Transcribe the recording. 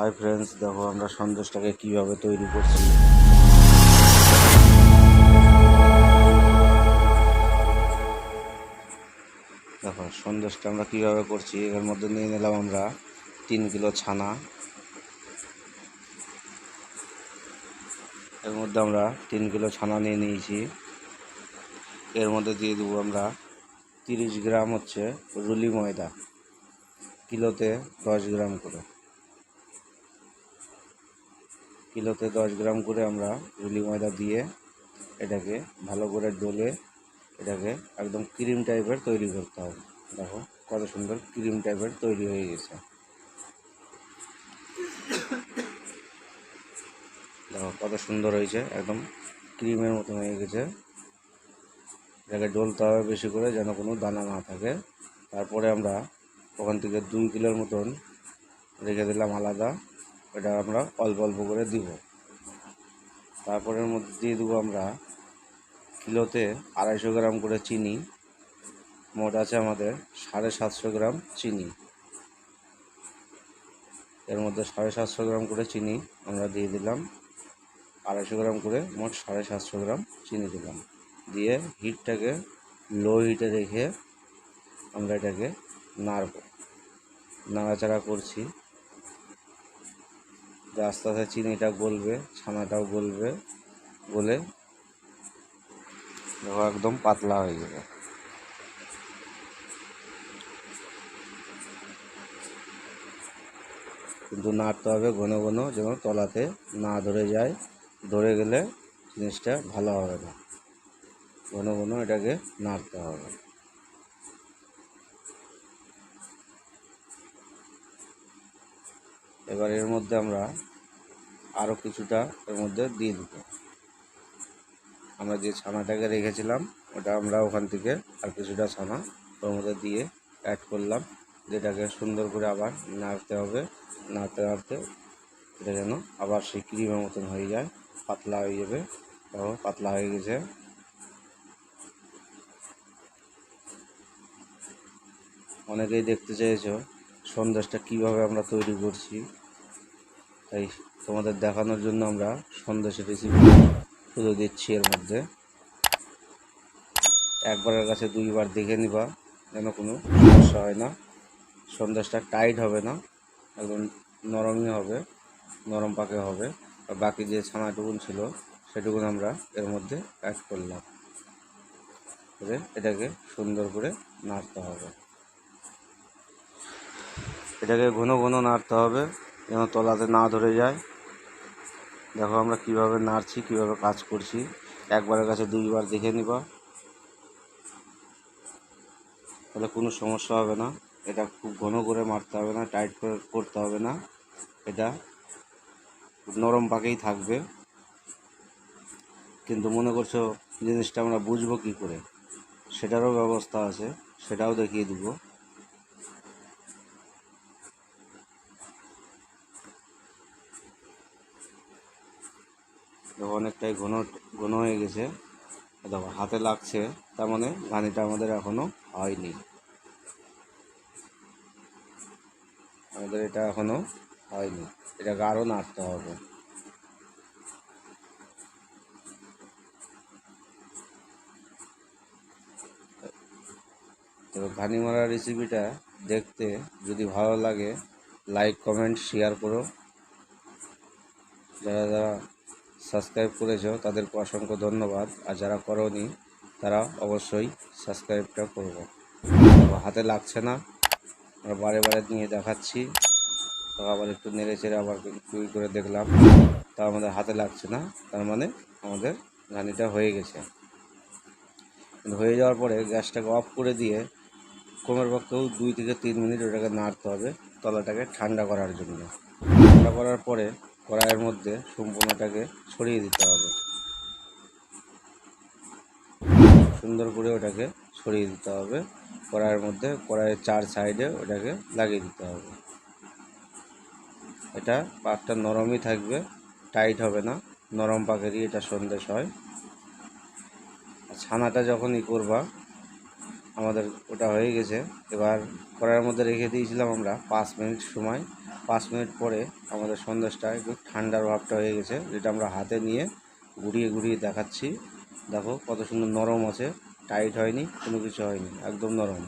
Hi friends দেখো আমরা সন্দেশটাকে কীভাবে তৈরি করছি। দেখো সন্দেশটা আমরা কীভাবে করছি, এর মধ্যে নিয়ে নিলাম আমরা তিন কিলো ছানা। এর মধ্যে আমরা তিন কিলো ছানা নিয়ে নিয়েছি। এর মধ্যে দিয়ে দেবো আমরা তিরিশ গ্রাম হচ্ছে রুলি ময়দা, কিলোতে দশ গ্রাম করে। কিলোতে দশ গ্রাম করে আমরা রুলি ময়দা দিয়ে এটাকে ভালো করে ডলে এটাকে একদম ক্রিম টাইপের তৈরি করতে হবে। দেখো কত সুন্দর ক্রিম টাইপের তৈরি হয়ে গেছে। দেখো কত সুন্দর হয়েছে, একদম ক্রিমের মতন হয়ে গেছে। এটাকে ডলতে হবে বেশি করে যেন কোনো দানা না থাকে। তারপরে আমরা ওখান থেকে দুই কিলোর মতন রেখে দিলাম আলাদা। এটা আমরা অল্প অল্প করে দিব। তারপরের মধ্যে দিয়ে দেবো আমরা কিলোতে আড়াইশো গ্রাম করে চিনি। মোট আছে আমাদের সাড়ে সাতশো গ্রাম চিনি। এর মধ্যে সাড়ে সাতশো গ্রাম করে চিনি আমরা দিয়ে দিলাম। আড়াইশো গ্রাম করে মোট সাড়ে সাতশো গ্রাম চিনি দিলাম। দিয়ে হিটটাকে লো হিটে রেখে আমরা এটাকে নাড়ব। নাড়াচাড়া করছি। যে আস্তে আস্তে চিনিটা গলবে, ছানাটাও গলবে, গলে দেখো একদম পাতলা হয়ে যাবে। কিন্তু নাড়তে হবে ঘন ঘন যেন তলাতে না ধরে যায়, ধরে গেলে জিনিসটা ভালো হবে না। ঘন ঘন এটাকে নাড়তে হবে। এবার এর মধ্যে আমরা আরও কিছুটা এর মধ্যে দিয়ে দেব আমরা যে ছানাটাকে রেখেছিলাম, ওটা আমরা ওখান থেকে আর কিছুটা ছানা ওর মধ্যে দিয়ে অ্যাড করলাম, যেটাকে সুন্দর করে আবার নাড়তে হবে, নাড়তে নাড়তে এটা যেন আবার সেই ক্রিমের মতন হয়ে যায়, পাতলা হয়ে যাবে দেখো পাতলা হয়ে গেছে। অনেকেই দেখতে চেয়েছো সন্দেশটা কীভাবে আমরা তৈরি করছি, তাই তোমাদের দেখানোর জন্য আমরা সন্দেশের রেসিপি তুলে দিচ্ছি এর মধ্যে। একবারের কাছে দুইবার দেখে নিবা, যেন কোনো সমস্যা হয় না। সন্দেশটা টাইট হবে না, একদম নরমই হবে, নরম পাকে হবে। আর বাকি যে ছানাটুকুন ছিল, সেটুকুন আমরা এর মধ্যে অ্যাড করলাম। করে এটাকে সুন্দর করে নাড়তে হবে। এটাকে ঘন ঘন নাড়তে হবে, যেন তলাতে না ধরে যায়। দেখো আমরা কীভাবে নাড়ছি, কীভাবে কাজ করছি। একবারের কাছে দুইবার দেখে নিবা। তাহলে কোনো সমস্যা হবে না। এটা খুব ঘন করে মারতে হবে না, টাইট করে করতে হবে না। এটা নরম পাকেই থাকবে। কিন্তু মনে করছ জিনিসটা আমরা বুঝব কি করে? সেটারও ব্যবস্থা আছে, সেটাও দেখিয়ে দিব। অনেকটাই ঘন ঘন হয়ে গেছে। দেখো, হাতে লাগছে, তার মানে ঘানিটা আমাদের এখনও হয়নি। আমাদের এটা এখনও হয়নি। এটা আরও নাড়তে হবে। তো ঘানি মারা রেসিপিটা দেখতে যদি ভালো লাগে লাইক কমেন্ট শেয়ার করো। যারা যারা সাবস্ক্রাইব করেছ, তাদেরকে অসংখ্য ধন্যবাদ। আর যারা করনি, তারা অবশ্যই সাবস্ক্রাইবটা করব। হাতে লাগছে না আমরা বারে বারে নিয়ে দেখাচ্ছি। আবার একটু নেড়ে চেড়ে আবার চুই করে দেখলাম। তা আমাদের হাতে লাগছে না, তার মানে আমাদের ঘানিটা হয়ে গেছে। হয়ে যাওয়ার পরে গ্যাসটাকে অফ করে দিয়ে কমের পক্ষেও দুই থেকে তিন মিনিট ওটাকে নাড়তে হবে তলাটাকে ঠান্ডা করার জন্য। ঠান্ডা করার পরে কড়াইয়ের মধ্যে সম্পূর্ণটাকে ছড়িয়ে দিতে হবে। সুন্দর করে ওটাকে ছড়িয়ে দিতে হবে। কড়াইয়ের মধ্যে কড়াইয়ের চার সাইডে ওটাকে লাগিয়ে দিতে হবে। এটা পাকটা নরমই থাকবে, টাইট হবে না, নরম পাকেরই এটা সন্দেশ হয়। আর ছানাটা যখন ই করবা আমাদের ওটা হয়ে গেছে। এবার কড়াইয়ের মধ্যে রেখে দিয়েছিলাম আমরা পাঁচ মিনিট সময়। পাঁচ মিনিট পরে আমাদের সন্দেশটা একটু ঠান্ডার ভাবটা হয়ে গেছে, যেটা আমরা হাতে নিয়ে ঘুরিয়ে ঘুরিয়ে দেখাচ্ছি। দেখো কত সুন্দর নরম আছে, টাইট হয়নি, কোনো কিছু হয়নি, একদম নরম।